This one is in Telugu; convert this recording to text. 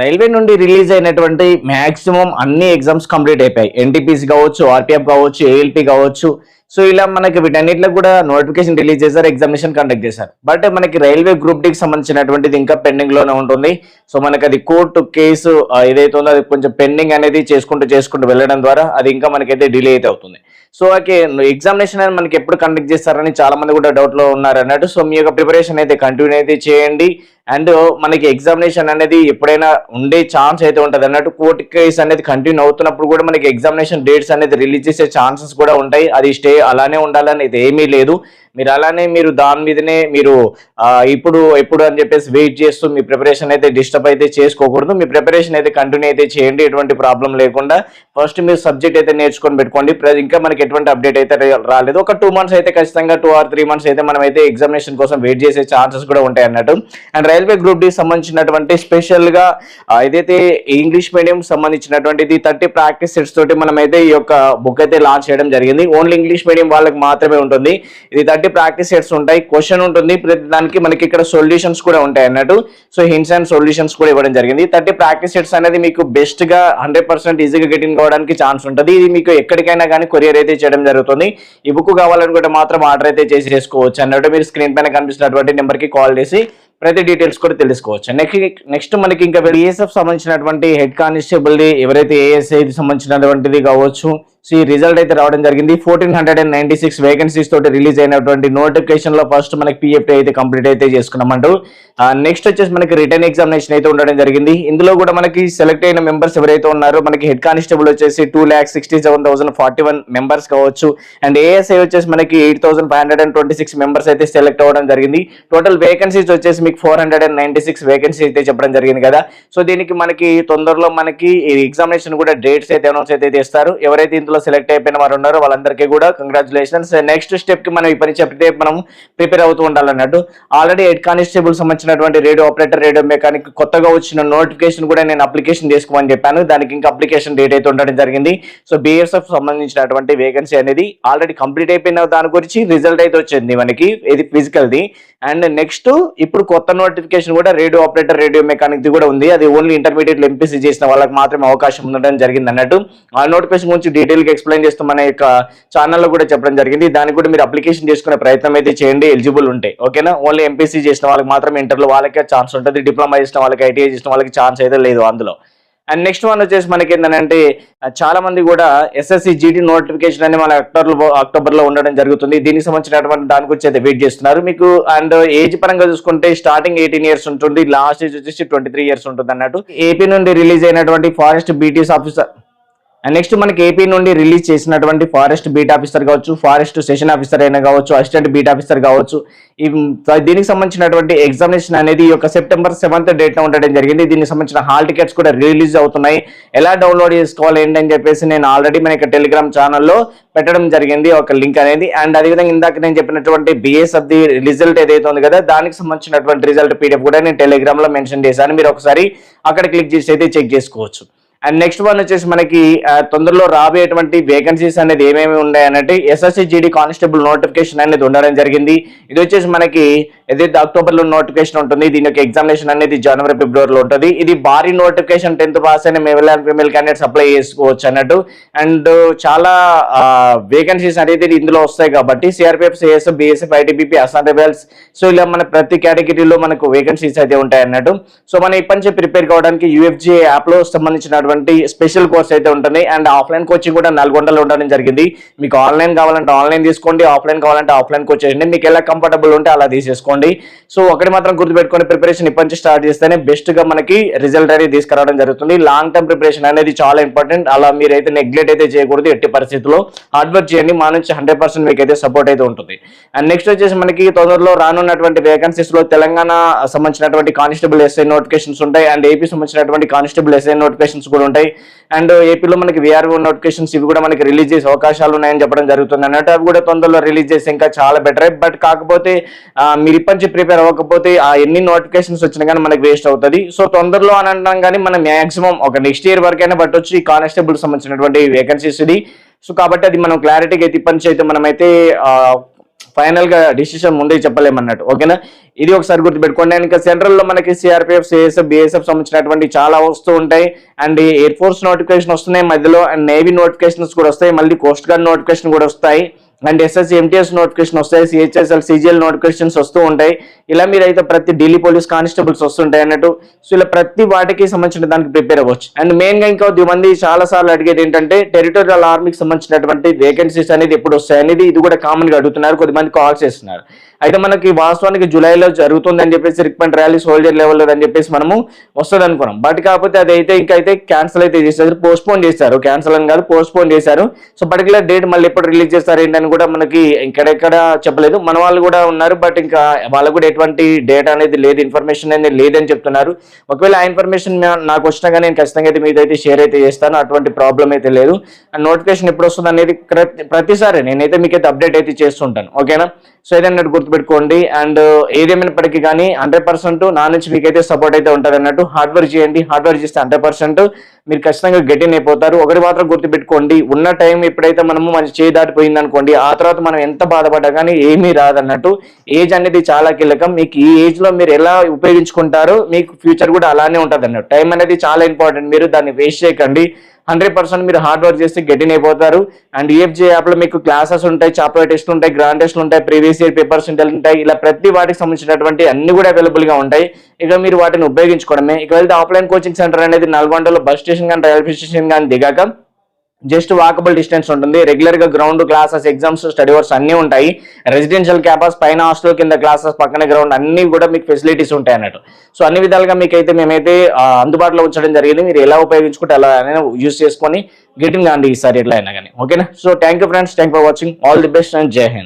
రైల్వే నుండి రిలీజ్ అయినటువంటి మాక్సిమం అన్ని ఎగ్జామ్స్ కంప్లీట్ అయిపోయాయి. ఎన్టీపీసీ కావచ్చు ఆర్పిఎఫ్ కావచ్చు ఏఎల్పి కావచ్చు సో ఇలా మనకి వీటన్నిటిలో కూడా నోటిఫికేషన్ రిలీజ్ చేశారు ఎగ్జామినేషన్ కండక్ట్ చేశారు. బట్ మనకి రైల్వే గ్రూప్ డికి సంబంధించినటువంటిది ఇంకా పెండింగ్లోనే ఉంటుంది. సో మనకి అది కోర్టు కేసు ఏదైతే ఉందో అది కొంచెం పెండింగ్ అనేది చేసుకుంటూ చేసుకుంటూ వెళ్ళడం ద్వారా అది ఇంకా మనకైతే డిలే అయితే అవుతుంది. సో ఓకే ఎగ్జామినేషన్ అనేది మనకి ఎప్పుడు కండక్ట్ చేస్తారని చాలా మంది కూడా డౌట్లో ఉన్నారు అన్నట్టు. సో మీ యొక్క ప్రిపరేషన్ అయితే కంటిన్యూ అయితే చేయండి. అండ్ మనకి ఎగ్జామినేషన్ అనేది ఎప్పుడైనా ఉండే ఛాన్స్ అయితే ఉంటుంది అన్నట్టు. కోర్టు కేసు అనేది కంటిన్యూ అవుతున్నప్పుడు కూడా మనకి ఎగ్జామినేషన్ డేట్స్ అనేది రిలీజ్ చేసే ఛాన్సెస్ కూడా ఉంటాయి. అది స్టే అలానే ఉండాలని ఇది ఏమీ లేదు. మీరు అలానే మీరు దాని మీదనే మీరు ఇప్పుడు ఎప్పుడు అని చెప్పేసి వెయిట్ చేస్తూ మీ ప్రిపరేషన్ అయితే డిస్టర్బ్ అయితే చేసుకోకూడదు. మీ ప్రిపరేషన్ అయితే కంటిన్యూ అయితే చేయండి. ఎటువంటి ప్రాబ్లం లేకుండా ఫస్ట్ మీరు సబ్జెక్ట్ అయితే నేర్చుకొని పెట్టుకోండి. ఇంకా మనకి ఎటువంటి అప్డేట్ అయితే రాలేదు. ఒక టూ మంత్స్ అయితే ఖచ్చితంగా టూ ఆర్ త్రీ మంత్స్ అయితే మనం అయితే ఎగ్జామినేషన్ కోసం వెయిట్ చేసే ఛాన్సెస్ కూడా ఉంటాయి అన్నట్టు. అండ్ రైల్వే గ్రూప్ డి సంబంధించినటువంటి స్పెషల్గా ఏదైతే ఇంగ్లీష్ మీడియం సంబంధించినటువంటిది థర్టీ ప్రాక్టీస్ సెట్స్ తోటి మనం అయితే ఈ యొక్క బుక్ అయితే లాంచ్ చేయడం జరిగింది. ఓన్లీ ఇంగ్లీష్ మీడియం వాళ్ళకి మాత్రమే ఉంటుంది. ఇది థర్టీ ప్రాక్టీస్ సెట్స్ ఉంటాయి? క్వశ్చన్ ఉంటుంది. ప్రతి దానికి మనకి ఇక్కడ సొల్యూషన్స్ కూడా ఉంటాయి అన్నట్టు. సో హింట్స్ అండ్ సొల్యూషన్స్ కూడా ఇవ్వడం జరిగింది. థర్టీ ప్రాక్టీస్ సెట్స్ అనేది మీకు బెస్ట్గా హండ్రెడ్ పర్సెంట్ ఈజీగా గెటింగ్ కావడానికి ఛాన్స్ ఉంటుంది. ఇది మీకు ఎక్కడికైనా కానీ కొరియర్ అయితే చేయడం జరుగుతుంది. ఈ బుక్ కావాలనుకుంటే మాత్రం ఆర్డర్ అయితే చేసి చేసుకోవచ్చు అన్నట్టు. మీరు స్క్రీన్ పైన కనిపిస్తున్నటువంటి నెంబర్కి కాల్ చేసి ప్రతి డీటెయిల్స్ కూడా తెలుసుకోవచ్చు. నెక్స్ట్ నెక్స్ట్ మనకి ఇంకా ఏఎస్ఎఫ్ సంబంధించినటువంటి హెడ్ కానిస్టేబుల్ ఎవరైతే ఏఎస్ఐ సంబంధించినటువంటిది కావచ్చు. సో ఈ రిజల్ట్ అయితే రావడం జరిగింది. Fourteen hundred and ninety six vacancies తోటి రిలీజ్ అయినటువంటి నోటిఫికేషన్లో ఫస్ట్ మనకి పిఎఫ్టీ అయితే కంప్లీట్ అయితే చేసుకున్నామంటూ నెక్స్ట్ uh, వచ్చేసి మనకి రిటర్న్ ఎగ్జామినేషన్ అయితే ఉండడం జరిగింది. ఇందులో కూడా మనకి సెలెక్ట్ అయిన మెంబర్స్ ఎవరైతే ఉన్నారో మనకి హెడ్ కానిస్టేబుల్ వచ్చేసి two lakhs sixty seven thousand forty one members కావచ్చు అండ్ ఏఎస్ఐ వచ్చేసి మనకి eight thousand five hundred and twenty six members అయితే సెలెక్ట్ అవ్వడం జరిగింది. టోటల్ వేకెన్సీస్ వచ్చేసి మీకు ఫోర్ హండ్రెడ్ సిక్స్ వేకెన్సీ అయితే చెప్పడం జరిగింది కదా. సో దీనికి మనకి తొందరలో మనకి ఎగ్జామినేషన్ కూడా డేట్స్ అయితే అనౌన్స్ అయితే చేస్తారు. ఎవరైతే ఇందులో సెలెక్ట్ అయిపోయిన వారు ఉన్నారో వాళ్ళందరికీ కూడా కంగ్రాచులేషన్స్ నెక్స్ట్ స్టెప్కి మనం ఈ పని చెప్తే మనం ప్రిపేర్ అవుతూ ఉండాలన్నట్టు. ఆల్రెడీ హెడ్ కానిస్టేబుల్ సంబంధించినటువంటి రేడియో ఆపరేటర్ రేడియో మెకానిక్ కొత్తగా వచ్చిన నోటిఫికేషన్ కూడా నేను అప్లికేషన్ చేసుకోమని చెప్పాను. దానికి ఇంకా అప్లికేషన్ డేట్ అయితే ఉండడం జరిగింది. సో బిఎస్ఎఫ్ సంబంధించినటువంటి వేకెన్సీ అనేది ఆల్రెడీ కంప్లీట్ అయిపోయిన దాని గురించి రిజల్ట్ అయితే వచ్చింది మనకి ఇది ఫిజికల్ ది అండ్ నెక్స్ట్ ఇప్పుడు కొత్త నోటిఫికేషన్ కూడా రేడియో ఆపరేటర్ రేడియో మెకానిక్ది కూడా ఉంది. అది ఓన్లీ ఇంటర్మీడియట్ ఎంపీసీ చేసిన వాళ్ళకి మాత్రమే అవకాశం ఉండడం జరిగింది అన్నట్టు. ఆ నోటిఫికేషన్ గురించి డీటెయిల్గా ఎక్స్ప్లెయిన్ చేస్తూ మన యొక్క ఛానల్లో కూడా చెప్పడం జరిగింది. దానికి కూడా మీరు అప్లికేషన్ చేసుకునే ప్రయత్నం అయితే చేయండి. ఎలిజిబుల్ ఉంటే. ఓకేనా ఓన్లీ ఎంపీసీ చేసిన వాళ్ళకి మాత్రం ఇంటర్లో వాళ్ళకే ఛాన్స్ ఉంటుంది. డిప్లొమా చేసిన వాళ్ళకి ఐటీఐ చేసిన వాళ్ళకి ఛాన్స్ అయితే లేదు అందులో. అండ్ నెక్స్ట్ వన్ వచ్చేసి మనకి ఏంటంటే చాలా మంది కూడా ఎస్ఎస్సి జీటీ నోటిఫికేషన్ అని మన అక్టోబర్ అక్టోబర్లో ఉండడం జరుగుతుంది. దీనికి సంబంధించినటువంటి దాని గురించి అయితే వెయిట్ చేస్తున్నారు. మీకు అండ్ ఏజ్ పరంగా చూసుకుంటే స్టార్టింగ్ ఎయిటీన్ ఇయర్స్ ఉంటుంది. లాస్ట్ ఏజ్ వచ్చేసి ట్వంటీ త్రీ ఇయర్స్ ఉంటుంది అన్నట్టు ఏపీ నుండి రిలీజ్ అయినటువంటి forest BTS officer and next మనకి ఏపీ నుండి రిలీజ్ చేసినటువంటి ఫారెస్ట్ బీట్ ఆఫీసర్ కావచ్చు ఫారెస్ట్ సెషన్ ఆఫీసర్ అయినా కావచ్చు అసిస్టెంట్ బీట్ ఆఫీసర్ కావచ్చు. దీనికి సంబంధించినటువంటి ఎగ్జామినేషన్ అనేది ఈ యొక్క సెప్టెంబర్ సెవెంత్ డేట్ ఉండడం జరిగింది. దీనికి సంబంధించిన హాల్ టికెట్స్ కూడా రిలీజ్ అవుతున్నాయి. ఎలా డౌన్లోడ్ చేసుకోవాలి ఏంటని చెప్పేసి నేను ఆల్రెడీ మన యొక్క టెలిగ్రామ్ ఛానల్లో పెట్టడం జరిగింది ఒక లింక్ అనేది. అండ్ అదేవిధంగా ఇందాక నేను చెప్పినటువంటి బిఎస్ ది రిజల్ట్ ఏదైతే ఉంది కదా దానికి సంబంధించినటువంటి రిజల్ట్ పీడిఎఫ్ కూడా నేను టెలిగ్రామ్లో మెన్షన్ చేశాను. మీరు ఒకసారి అక్కడ క్లిక్ చేసి అయితే చెక్ చేసుకోవచ్చు. అండ్ నెక్స్ట్ వన్ వచ్చేసి మనకి తొందరలో రాబోయేటువంటి వేకెన్సీస్ అనేది ఏమేమి ఉన్నాయి అన్నట్టు ఎస్ఎస్సి జీడీ కానిస్టేబుల్ నోటిఫికేషన్ అనేది ఉండడం జరిగింది. ఇది వచ్చేసి మనకి ఏదైతే అక్టోబర్లో నోటిఫికేషన్ ఉంటుంది. దీని యొక్క ఎగ్జామినేషన్ అనేది జనవరి ఫిబ్రవరిలో ఉంటుంది. ఇది భారీ నోటిఫికేషన్ టెన్త్ పాస్ అయిన male and female candidates apply చేసుకోవచ్చు అన్నట్టు. అండ్ చాలా వేకెన్సీస్ అనేది ఇందులో వస్తాయి కాబట్టి CRPF CS BSF ITBP Assam rifles so ఇలా మన ప్రతి కేటగిరీలో మనకు వేకెన్సీస్ అయితే ఉంటాయి అన్నట్టు. సో మనం ఇప్పటి నుంచి ప్రిపేర్ కావడానికి యూఎఫ్జీ యాప్లో సంబంధించినటువంటి స్పెషల్ కోర్స్ అయితే ఉంటుంది. అండ్ ఆఫ్లైన్ కోచింగ్ కూడా నల్గొండలో ఉండడం జరిగింది. మీకు ఆన్లైన్ కావాలంటే ఆన్లైన్ తీసుకోండి. ఆఫ్లైన్ కావాలంటే ఆఫ్లైన్ కోచ్ చేయండి. మీకు ఎలా కంఫర్టబుల్ ఉంటే అలా తీసేసుకోండి. సో ఒకటి మాత్రం గుర్తుపెట్టుకొని ప్రిపరేషన్ ఇప్పటి నుంచి స్టార్ట్ చేస్తేనే బెస్ట్గా మనకి రిజల్ట్ అనేది తీసుకురావడం జరుగుతుంది. లాంగ్ టర్మ్ ప్రిపరేషన్ అనేది చాలా ఇంపార్టెంట్ అలా మీరైతే నెగ్లెక్ట్ అయితే చేయకూడదు ఎట్టి పరిస్థితుల్లో. హార్డ్ వర్క్ చేయండి. మా నుంచి హండ్రెడ్ పర్సెంట్ మీకు అయితే సపోర్ట్ అయితే ఉంటుంది. అండ్ నెక్స్ట్ వచ్చేసి మనకి తొందరలో రానున్నటువంటి వేకెన్సీస్లో తెలంగాణ సంబంధించినటువంటి కానిస్టేబుల్ ఎస్ఐ నోటిఫికేషన్స్ ఉంటాయి. అండ్ ఏపీ సంబంధించినటువంటి కానిస్టేబుల్ ఎస్ఐ నోటిఫికేషన్స్ కూడా ఉంటాయి. అండ్ ఏపీలో మనకి విఆర్ఓ నోటిఫికేషన్స్ ఇవి కూడా మనకి రిలీజ్ చేసే అవకాశాలు ఉన్నాయని చెప్పడం జరుగుతుంది. అన్నట్టు అవి కూడా తొందరలో రిలీజ్ చేసి ఇంకా చాలా బెటర్ బట్ కాకపోతే మీరు నుంచి ప్రిపేర్ అవ్వకపోతే ఆ ఎన్ని నోటిఫికేషన్స్ వచ్చినా కానీ మనకి వేస్ట్ అవుతుంది. సో తొందరలో అని అంటాం కానీ మనం మాక్సిమం ఒక నెక్స్ట్ ఇయర్ వరకైనా పట్టొచ్చు. ఈ కానిస్టేబుల్ సంబంధించినటువంటి వేకెన్సీస్ ఇది. సో కాబట్టి అది మనం క్లారిటీగా అయితే ఇప్పటి నుంచి అయితే మనమైతే ఫైనల్గా డిసిషన్ ముందే చెప్పలేమన్నట్టు ఓకేనా ఇది ఒకసారి గుర్తుపెట్టుకోండి. అండ్ ఇంకా సెంట్రల్లో మనకి సిఆర్పిఎఫ్ సిఎస్ఎఫ్ బిఎస్ఎఫ్ సంబంధించినటువంటి చాలా వస్తూ ఉంటాయి. అండ్ ఎయిర్ ఫోర్స్ నోటిఫికేషన్ వస్తున్నాయి మధ్యలో. అండ్ నేవీ నోటిఫికేషన్స్ కూడా వస్తాయి. మళ్ళీ కోస్ట్ గార్డ్ నోటిఫికేషన్ కూడా వస్తాయి. అండ్ ఎస్ఎస్సి ఎంటీఎస్ నోటిఫికేషన్ వస్తాయి. సిహెచ్ఎస్ఎల్ సిజిఎల్ నోటిఫికేషన్స్ వస్తూ ఉంటాయి. ఇలా మీరు అయితే ప్రతి ఢిల్లీ పోలీస్ కానిస్టేబుల్స్ వస్తుంటాయి అన్నట్టు. సో ఇలా ప్రతి వాటికి సంబంధించిన దానికి ప్రిపేర్ అవ్వచ్చు. అండ్ మెయిన్గా ఇంకా మంది చాలా సార్లు అడిగేది ఏంటంటే టెరిటోరియల్ ఆర్మీకి సంబంధించినటువంటి వేకెన్సీస్ అనేది ఎప్పుడు వస్తాయి అనేది ఇది కూడా కామన్గా అడుగుతున్నారు. కొద్దిమంది కాల్ చేస్తున్నారు. అయితే మనకి వాస్తవానికి జూలైలో జరుగుతుంది అని చెప్పేసి రిక్మెంట్ ర్యాలీ సోల్జర్ లెవెల్ అని చెప్పేసి మనము వస్తుంది అనుకున్నాం. బట్ కాకపోతే అది అయితే ఇంకా అయితే క్యాన్సిల్ అయితే చేశారు పోస్ట్ పోన్ చేశారు. క్యాన్సిల్ అని కాదు పోస్ట్ పోన్ చేశారు. సో పర్టికులర్ డేట్ మళ్ళీ ఎప్పుడు రిలీజ్ చేస్తారు ఏంటని కూడా మనకి ఇక్కడెక్కడ చెప్పలేదు. మన వాళ్ళు కూడా ఉన్నారు బట్ ఇంకా వాళ్ళకు కూడా ఎటువంటి డేటా అనేది లేదు ఇన్ఫర్మేషన్ అనేది లేదని చెప్తున్నారు. ఒకవేళ ఆ ఇన్ఫర్మేషన్ నాకు వచ్చినా కానీ నేను ఖచ్చితంగా అయితే మీతో అయితే షేర్ అయితే చేస్తాను. అటువంటి ప్రాబ్లం అయితే లేదు. అండ్ నోటిఫికేషన్ ఎప్పుడు వస్తుంది అనేది ప్రతి- ప్రతిసారి నేనైతే మీకైతే అప్డేట్ అయితే చేస్తుంటాను. ఓకేనా సో ఏదైనా గుర్తుపెట్టుకోండి. అండ్ ఏదేమైనప్పటికీ కానీ హండ్రెడ్ పర్సెంట్ నా నుంచి మీకైతే సపోర్ట్ అయితే ఉంటుంది అన్నట్టు హార్డ్ వర్క్ చేయండి. హార్డ్ వర్క్ చేస్తే హండ్రెడ్ పర్సెంట్ మీరు ఖచ్చితంగా గెటిన్ అయిపోతారు. ఒకటి మాత్రం గుర్తుపెట్టుకోండి. ఉన్న టైం ఎప్పుడైతే మనము మన చేయి దాటిపోయింది అనుకోండి ఆ తర్వాత మనం ఎంత బాధపడ్డా కానీ ఏమీ రాదన్నట్టు ఏజ్ అనేది చాలా కీలకం. మీకు ఈ ఏజ్లో మీరు ఎలా ఉపయోగించుకుంటారో మీకు ఫ్యూచర్ కూడా అలానే ఉంటుంది అన్నట్టు టైం అనేది చాలా ఇంపార్టెంట్ మీరు దాన్ని వేస్ట్ చేయకండి. హండ్రెడ్ పర్సెంట్ మీరు హార్డ్ వర్క్ చేస్తే గెటిన్ అయిపోతారు. అండ్ ఈఎఫ్జే యాప్లో మీకు క్లాసెస్ ఉంటాయి చాప్టర్ టెస్ట్లు ఉంటాయి గ్రాండ్ టెస్ట్లు ఉంటాయి ప్రీవియస్ ఇయర్ పేపర్స్ ఉంటాయి ఇలా ప్రతి వాటికి సంబంధించినటువంటి అన్ని కూడా అవైలబుల్గా ఉంటాయి. ఇక మీరు వాటిని ఉపయోగించుకోవడమే. ఇక వెళ్తే ఆఫ్లైన్ కోచింగ్ సెంటర్ అనేది నల్గొండలో బస్ స్టేషన్ కానీ రైల్వే స్టేషన్ కానీ దిగాక జస్ట్ వాకబుల్ డిస్టెన్స్ ఉంటుంది. రెగ్యులర్గా ground classes exams study hours అన్ని ఉంటాయి. రెసిడెన్షియల్ క్యాంపస్ పైన హాస్టల్ కింద క్లాసెస్ పక్కన గ్రౌండ్ అన్ని కూడా మీకు ఫెసిలిటీస్ ఉంటాయి అన్నట్టు. సో అన్ని విధాలుగా మీకైతే మేమైతే అందుబాటులో ఉంచడం జరిగింది. మీరు ఎలా ఉపయోగించుకుంటే ఎలా యూజ్ చేసుకొని గెటింగ్ అండి ఈసారి ఎట్లా అయినా కానీ ఓకేనా so thank you friends thank for watching all the best and జై హింద్